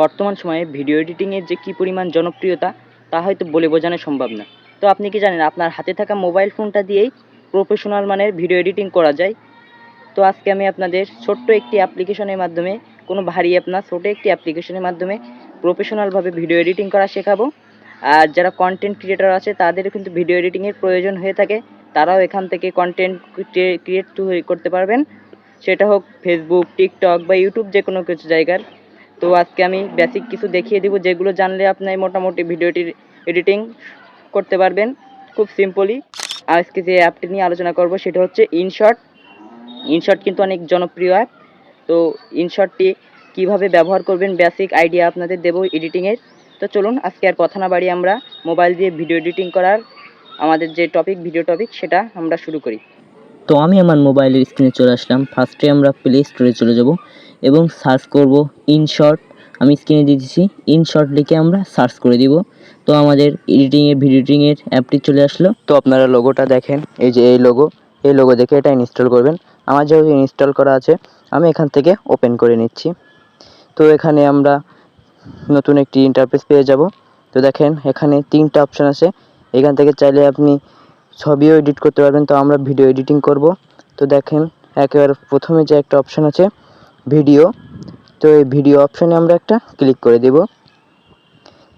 বর্তমান সময়ে ভিডিও এডিটিংয়ের যে কী পরিমাণ জনপ্রিয়তা, তা হয়তো বলে বোঝানো সম্ভব না। তো আপনি কি জানেন, আপনার হাতে থাকা মোবাইল ফোনটা দিয়েই প্রফেশনাল মানের ভিডিও এডিটিং করা যায়? তো আজকে আমি আপনাদের ছোট্ট একটি অ্যাপ্লিকেশনের মাধ্যমে, কোনো ভারী অ্যাপ না, ছোটো একটি অ্যাপ্লিকেশনের মাধ্যমে প্রফেশনালভাবে ভিডিও এডিটিং করা শেখাবো। আর যারা কন্টেন্ট ক্রিয়েটর আছে তাদের কিন্তু ভিডিও এডিটিংয়ের প্রয়োজন হয়ে থাকে। তারাও এখান থেকে কন্টেন্ট ক্রিয়েট করতে পারবেন। সেটা হোক ফেসবুক টিকটক বা ইউটিউব যে কোনো কিছু জায়গার। তো আজকে আমি বেসিক কিছু দেখিয়ে দিব, যেগুলো জানলে আপনি মোটামুটি ভিডিওটি এডিটিং করতে পারবেন। খুব সিম্পলি আজকে যে অ্যাপটি নিয়ে আলোচনা করব, সেটা হচ্ছে ইনশর্ট ইনশর্ট কিন্তু অনেক জনপ্রিয় অ্যাপ তো ইনশর্টটি কীভাবে ব্যবহার করবেন বেসিক আইডিয়া আপনাদের দেবো এডিটিংয়ের তো চলুন, আজকে আর কথা না বাড়ি আমরা মোবাইল দিয়ে ভিডিও এডিটিং করার আমাদের যে টপিক ভিডিও টপিক সেটা আমরা শুরু করি। তো আমি আমার মোবাইলের স্ক্রিনে চলে আসলাম। ফার্স্টে আমরা প্লে স্টোরে চলে যাব এবং সার্চ করব ইনশর্ট আমি স্ক্রিনে দিয়ে দিচ্ছি ইনশর্ট লিখে আমরা সার্চ করে দিব। তো আমাদের এডিটিংয়ের ভিডিও এডিটিংয়ের অ্যাপটি চলে আসলো। তো আপনারা লোগোটা দেখেন, এই যে এই লোগো এই লোগো দেখে এটা ইনস্টল করবেন। আমার যেহেতু ইনস্টল করা আছে, আমি এখান থেকে ওপেন করে নিচ্ছি। তো এখানে আমরা নতুন একটি ইন্টারফেস পেয়ে যাব। তো দেখেন, এখানে তিনটা অপশান আছে। এখান থেকে চাইলে আপনি ছবিও এডিট করতে পারবেন, তো আমরা ভিডিও এডিটিং করব। তো দেখেন, একেবারে প্রথমে যে একটা অপশান আছে, ভিডিও। তো এই ভিডিও অপশানে আমরা একটা ক্লিক করে দেব।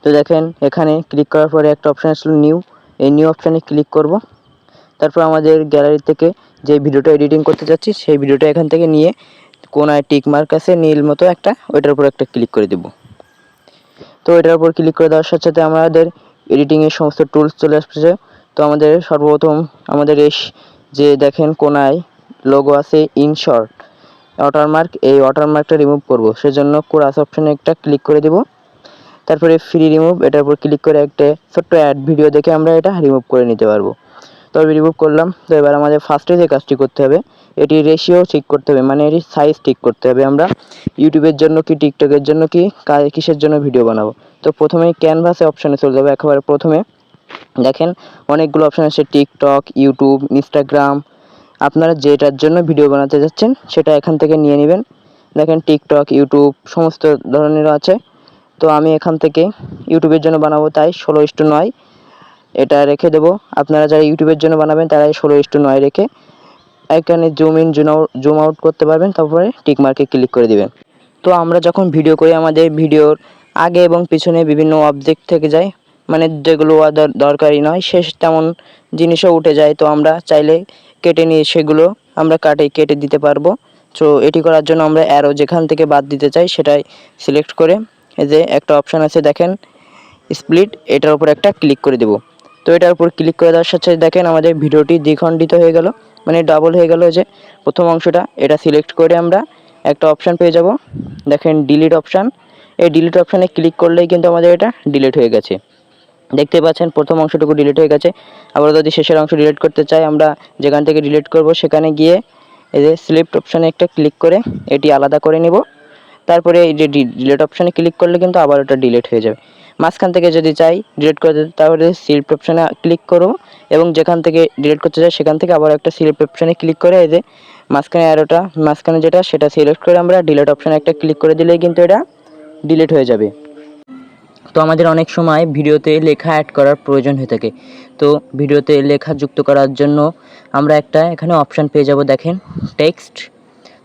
তো দেখেন, এখানে ক্লিক করার পরে একটা অপশান আসলো নিউ। এই নিউ অপশানে ক্লিক করব। তারপর আমাদের গ্যালারি থেকে যে ভিডিওটা এডিটিং করতে যাচ্ছি, সেই ভিডিওটা এখান থেকে নিয়ে কোনায় টিক মার্ক আছে, নীল মতো একটা, ওইটার উপর একটা ক্লিক করে দেব। তো এটার উপর ক্লিক করে দেওয়ার সাথে সাথে আমাদের এডিটিংয়ের সমস্ত টুলস চলে আসছে। তো আমাদের সর্বপ্রথম আমাদের এই যে দেখেন কোনায় লোগো আছে ইনশর্ট ওয়াটারমার্ক এই ওয়াটারমার্কটা রিমুভ করব। সেজন্য কোরাস অপশানে একটা ক্লিক করে দেব। তারপরে ফ্রি রিমুভ এটার উপর ক্লিক করে একটা ছোট্ট অ্যাড ভিডিও দেখে আমরা এটা রিমুভ করে নিতে পারব। তবে রিমুভ করলাম। তো এবার আমাদের ফার্স্টে যে কাজটি করতে হবে, এটি রেশিও ঠিক করতে হবে মানে এটি সাইজ ঠিক করতে হবে। আমরা ইউটিউবের জন্য কি টিকটকের জন্য কি কিসের জন্য ভিডিও বানাবো? তো প্রথমে ক্যানভাসে অপশানে চলে যাব। একেবারে প্রথমে দেখেন অনেকগুলো অপশান আছে টিকটক ইউটিউব ইনস্টাগ্রাম আপনারা যেটার জন্য ভিডিও বানাতে যাচ্ছেন, সেটা এখান থেকে নিয়ে নেবেন। দেখেন টিকটক ইউটিউব সমস্ত ধরনের আছে। তো আমি এখান থেকে ইউটিউবের জন্য বানাবো তাই ষোলো ইস্টু নয়। এটা রেখে দেবো। আপনারা যারা ইউটিউবের জন্য বানাবেন তারা ষোলো ইস্টু নয় রেখে এখানে zoom in zoom out zoom out করতে পারবেন। তারপরে টিক মার্কে ক্লিক করে দিবেন। তো আমরা যখন ভিডিও করি, আমাদের ভিডিওর আগে এবং পিছনে বিভিন্ন অবজেক্ট থেকে যায়। মানে যেগুলো দর- দরকারি নয়, সে তেমন জিনিসও উঠে যায়। তো আমরা চাইলে কেটে নিয়ে সেগুলো আমরা কাটে, কেটে দিতে পারব। তো এটি করার জন্য আমরা অ্যারো যেখান থেকে বাদ দিতে চাই সেটাই সিলেক্ট করে এই যে একটা অপশান আছে, দেখেন স্প্লিট এটার উপর একটা ক্লিক করে দেব। তো এটার উপর ক্লিক করে দেওয়ার সাথে দেখেন আমাদের ভিডিওটি দ্বিখণ্ডিত হয়ে গেল মানে ডাবল হয়ে গেল যে প্রথম অংশটা। এটা সিলেক্ট করে আমরা একটা অপশান পেয়ে যাব। দেখেন ডিলিট অপশান এই ডিলিট অপশানে ক্লিক করলেই কিন্তু আমাদের এটা ডিলিট হয়ে গেছে। দেখতে পাচ্ছেন, প্রথম অংশটুকু ডিলিট হয়ে গেছে। আবার যদি শেষের অংশ ডিলিট করতে চাই, আমরা যেখান থেকে ডিলিট করব, সেখানে গিয়ে এই যে স্লিপ্ট অপশানে একটা ক্লিক করে এটি আলাদা করে নিব। তারপরে এই যে ডিলিট অপশানে ক্লিক করলে কিন্তু আবার ওটা ডিলিট হয়ে যাবে। মাঝখান থেকে যদি চাই ডিলিট করে দিতে, তাহলে সিলেক্ট অপশানে ক্লিক করব এবং যেখান থেকে ডিলিট করতে চাই, সেখান থেকে আবার একটা সিলেক্ট অপশানে ক্লিক করে এই যে মাঝখানে অ্যারোটা মাঝখানে যেটা, সেটা সিলেক্ট করে আমরা ডিলিট অপশানে একটা ক্লিক করে দিলেই কিন্তু এটা ডিলিট হয়ে যাবে। তো আমাদের অনেক সময় ভিডিওতে লেখা অ্যাড করার প্রয়োজন হয়ে থাকে। তো ভিডিওতে লেখা যুক্ত করার জন্য আমরা একটা এখানে অপশান পেয়ে যাব, দেখেন টেক্সট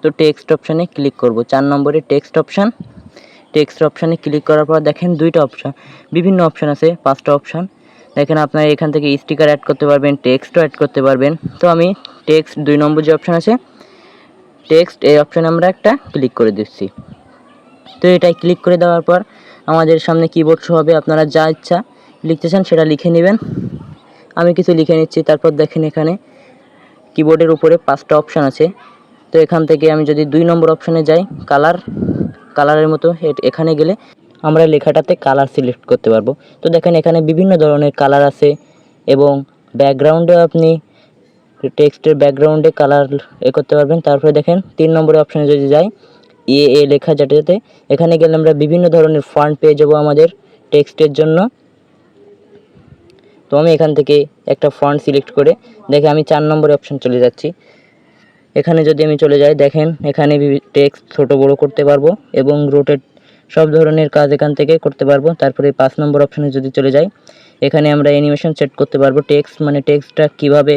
তো টেক্সট অপশানে ক্লিক করব। চার নম্বরে টেক্সট অপশান টেক্সট অপশানে ক্লিক করার পর দেখেন দুইটা অপশান বিভিন্ন অপশান আছে, পাঁচটা অপশান দেখেন আপনারা এখান থেকে স্টিকার অ্যাড করতে পারবেন টেক্সটও অ্যাড করতে পারবেন। তো আমি টেক্সট দুই নম্বর যে অপশান আছে টেক্সট এই অপশানে আমরা একটা ক্লিক করে দিচ্ছি। তো এটাই ক্লিক করে দেওয়ার পর আমাদের সামনে কিবোর্ড শো হবে, আপনারা যা ইচ্ছা লিখতে চান সেটা লিখে নেবেন। আমি কিছু লিখে নিচ্ছি, তারপর দেখেন এখানে কিবোর্ডের উপরে পাঁচটা অপশান আছে। তো এখান থেকে আমি যদি দুই নম্বর অপশানে যাই কালার কালারের মতো এখানে গেলে আমরা লেখাটাতে কালার সিলেক্ট করতে পারব। তো দেখেন এখানে বিভিন্ন ধরনের কালার আছে এবং ব্যাকগ্রাউন্ডে আপনি টেক্সটের ব্যাকগ্রাউন্ডে কালার এ করতে পারবেন। তারপরে দেখেন তিন নম্বরের অপশানে যদি যাই এ এ লেখা যেটাতে এখানে গেলে আমরা বিভিন্ন ধরনের ফন্ট পেয়ে যাব আমাদের টেক্সটের জন্য। তো আমি এখান থেকে একটা ফন্ট সিলেক্ট করে, দেখে আমি চার নম্বরে অপশান চলে যাচ্ছি। এখানে যদি আমি চলে যাই, দেখেন এখানে টেক্সট ছোট বড় করতে পারব এবং রোটেট সব ধরনের কাজ এখান থেকে করতে পারব। তারপরে পাঁচ নম্বর অপশানে যদি চলে যাই, এখানে আমরা অ্যানিমেশন সেট করতে পারব। টেক্সট মানে টেক্সটটা কীভাবে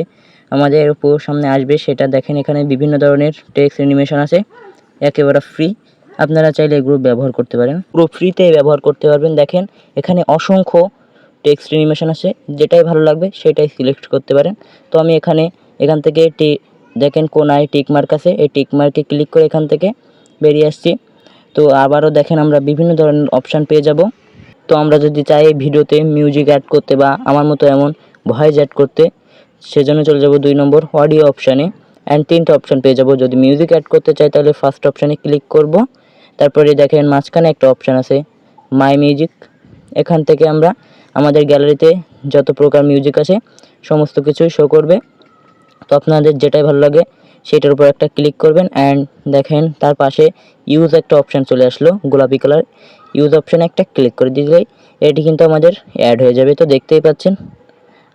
আমাদের উপর সামনে আসবে সেটা দেখেন এখানে বিভিন্ন ধরনের টেক্সট অ্যানিমেশন আছে। একেবারে ফ্রি আপনারা চাইলে এগুলো ব্যবহার করতে পারেন। পুরো ফ্রিতে ব্যবহার করতে পারবেন। দেখেন, এখানে অসংখ্য টেক্সট অ্যানিমেশন আছে। যেটাই ভালো লাগবে, সেটাই সিলেক্ট করতে পারেন। তো আমি এখানে, এখান থেকে টি, দেখেন কোনায় টিক মার্ক আছে। এই টিক মার্কে ক্লিক করে এখান থেকে বেরিয়ে আসছি। তো আবারও দেখেন, আমরা বিভিন্ন ধরনের অপশান পেয়ে যাব। তো আমরা যদি চাই ভিডিওতে মিউজিক অ্যাড করতে বা আমার মতো এমন ভয়েস অ্যাড করতে, সেজন্য চলে যাব দুই নম্বর অডিও অপশানে অ্যান্ড তিনটে অপশান পেয়ে যাব। যদি মিউজিক অ্যাড করতে চাই, তাহলে ফার্স্ট অপশানে ক্লিক করব। তারপরে দেখেন মাঝখানে একটা অপশান আছে মাই মিউজিক এখান থেকে আমরা আমাদের গ্যালারিতে যত প্রকার মিউজিক আছে, সমস্ত কিছুই শো করবে। তো আপনাদের যেটাই ভালো লাগে, সেটার উপর একটা ক্লিক করবেন। অ্যান্ড দেখেন, তার পাশে ইউজ একটা অপশান চলে আসলো, গোলাপি কালার ইউজ অপশানে একটা ক্লিক করে দিলেই এটি কিন্তু আমাদের অ্যাড হয়ে যাবে। তো দেখতেই পাচ্ছেন,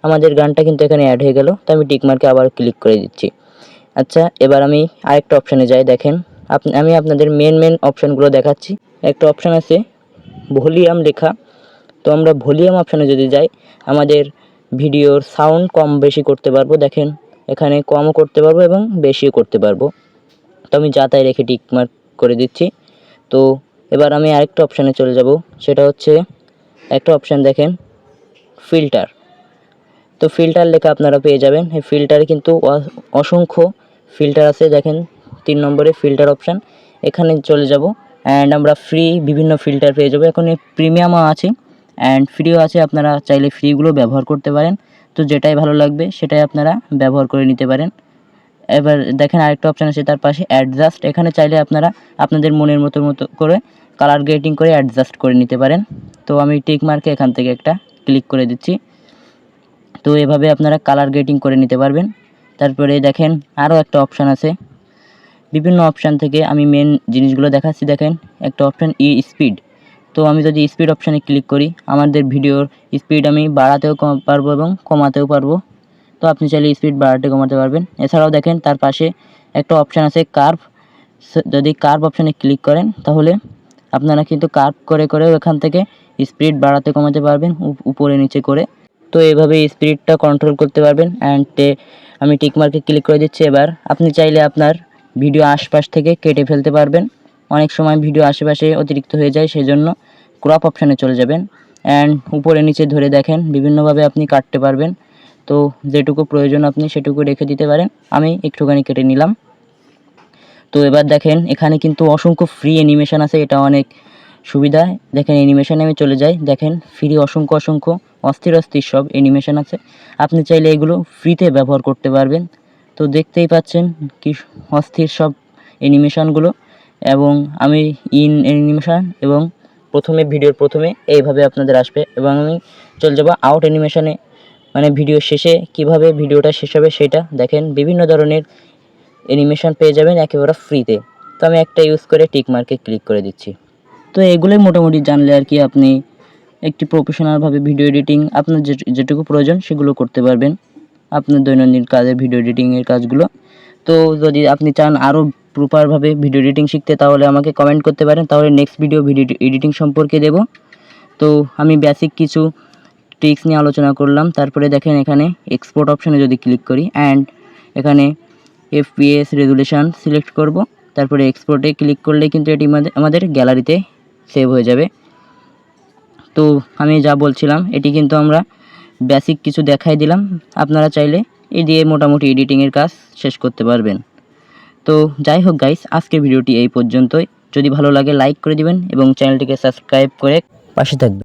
আমাদের গানটা কিন্তু এখানে অ্যাড হয়ে গেল। তো আমি টিকমার্কে আবার ক্লিক করে দিচ্ছি। আচ্ছা এবার আমি আরেকটা অপশানে যাই, দেখেন। আমি আপনাদের মেন মেন অপশানগুলো দেখাচ্ছি। একটা অপশান আছে, ভলিউম লেখা। তো আমরা ভলিউম অপশানে যদি যাই, আমাদের ভিডিওর সাউন্ড কম বেশি করতে পারব, দেখেন। এখানে কমও করতে পারব এবং বেশিও করতে পারব। তো আমি যা তাই রেখে টিক মার্ক করে দিচ্ছি। তো এবার আমি আরেকটা অপশানে চলে যাব, সেটা হচ্ছে একটা অপশান দেখেন ফিল্টার তো ফিল্টার লেখা আপনারা পেয়ে যাবেন। এই ফিল্টারে কিন্তু অসংখ্য ফিল্টার আছে, দেখেন, তিন নম্বরে ফিল্টার অপশান। এখানে চলে যাব অ্যান্ড আমরা ফ্রি বিভিন্ন ফিল্টার পেয়ে যাব। এখন প্রিমিয়ামও আছে অ্যান্ড ফ্রিও আছে, আপনারা চাইলে ফ্রিগুলো ব্যবহার করতে পারেন। তো যেটাই ভালো লাগবে, সেটাই আপনারা ব্যবহার করে নিতে পারেন। এবার দেখেন আরেকটা অপশান আছে, তার পাশে অ্যাডজাস্ট এখানে চাইলে আপনারা আপনাদের মনের মতো মতো করে কালার গ্রেডিং করে অ্যাডজাস্ট করে নিতে পারেন। তো আমি টিক মার্কে এখান থেকে একটা ক্লিক করে দিচ্ছি। তো এভাবে আপনারা কালার গ্রেডিং করে নিতে পারবেন। তারপরে দেখেন আরও একটা অপশান আছে। বিভিন্ন অপশান থেকে আমি মেন জিনিসগুলো দেখাচ্ছি, দেখেন। একটা অপশান ই স্পিড তো আমি যদি স্পিড অপশানে ক্লিক করি, আমাদের ভিডিওর স্পিড আমি বাড়াতেও পারব এবং কমাতেও পারব। তো আপনি চাইলে স্পিড বাড়াতে কমাতে পারবেন। এছাড়াও দেখেন, তার পাশে একটা অপশান আছে কার্ভ যদি কার্ভ অপশানে ক্লিক করেন, তাহলে আপনারা কিন্তু কার্ভ করে করেও এখান থেকে স্পিড বাড়াতে কমাতে পারবেন, উপ- উপরে নিচে করে। তো এইভাবে স্পিডটা কন্ট্রোল করতে পারবেন অ্যান্ড আমি টিকমার্কে ক্লিক করে দিচ্ছি এবার। আপনি চাইলে আপনার ভিডিও আশপাশ থেকে কেটে ফেলতে পারবেন। অনেক সময় ভিডিও আশেপাশে অতিরিক্ত হয়ে যায় সেই জন্য ক্রপ অপশানে চলে যাবেন। অ্যান্ড উপরে নিচে ধরে দেখেন, বিভিন্নভাবে আপনি কাটতে পারবেন। তো যেটুকু প্রয়োজন আপনি সেটুকু রেখে দিতে পারেন। আমি একটুখানি কেটে নিলাম। তো এবার দেখেন, এখানে কিন্তু অসংখ্য ফ্রি অ্যানিমেশন আছে, এটা অনেক সুবিধা। দেখেন অ্যানিমেশনে আমি চলে যাই। দেখেন ফ্রি অসংখ্য অসংখ্য অস্থির অস্থির সব অ্যানিমেশন আছে। আপনি চাইলে এগুলো ফ্রিতে ব্যবহার করতে পারবেন। তো দেখতেই পাচ্ছেন কি অস্থির সব অ্যানিমেশনগুলো এবং আমি ইন অ্যানিমেশন এবং প্রথমে ভিডিওর প্রথমে এইভাবে আপনাদের আসবে। এবং আমি চলে যাব আউট অ্যানিমেশনে মানে ভিডিও শেষে কীভাবে ভিডিওটা শেষ হবে সেটা দেখেন। বিভিন্ন ধরনের অ্যানিমেশন পেয়ে যাবেন একেবারে ফ্রিতে তো আমি একটা ইউজ করে টিক মার্কে ক্লিক করে দিচ্ছি। তো এগুলোই মোটামুটি জানলে আর কি আপনি একটি প্রফেশনালভাবে ভিডিও এডিটিং আপনার যেটুকু প্রয়োজন সেগুলো করতে পারবেন। আপনার দৈনন্দিন কাজে ভিডিও এডিটিংয়ের কাজগুলো। তো যদি আপনি চান আরও প্রপারভাবে ভিডিও এডিটিং শিখতে, তাহলে আমাকে কমেন্ট করতে পারেন। তাহলে নেক্সট ভিডিও ভিডিও এডিটিং সম্পর্কে দেব। তো আমি বেসিক কিছু ট্রিক্স নিয়ে আলোচনা করলাম। তারপরে দেখেন এখানে এক্সপোর্ট অপশানে যদি ক্লিক করি অ্যান্ড এখানে এফপিএস রেজুলেশন সিলেক্ট করব। তারপরে এক্সপোর্টে ক্লিক করলে কিন্তু এটি আমাদের গ্যালারিতে সেভ হয়ে যাবে। তো আমি যা বলছিলাম, এটি কিন্তু আমরা বেসিক কিছু দেখাই দিলাম। আপনারা চাইলে এই দিয়ে মোটামুটি এডিটিংয়ের কাজ শেষ করতে পারবেন। তো যাই হোক গাইস আজকের ভিডিওটি এই পর্যন্তই। যদি ভালো লাগে লাইক করে দিবেন এবং চ্যানেলটিকে সাবস্ক্রাইব করে পাশে থাকবেন।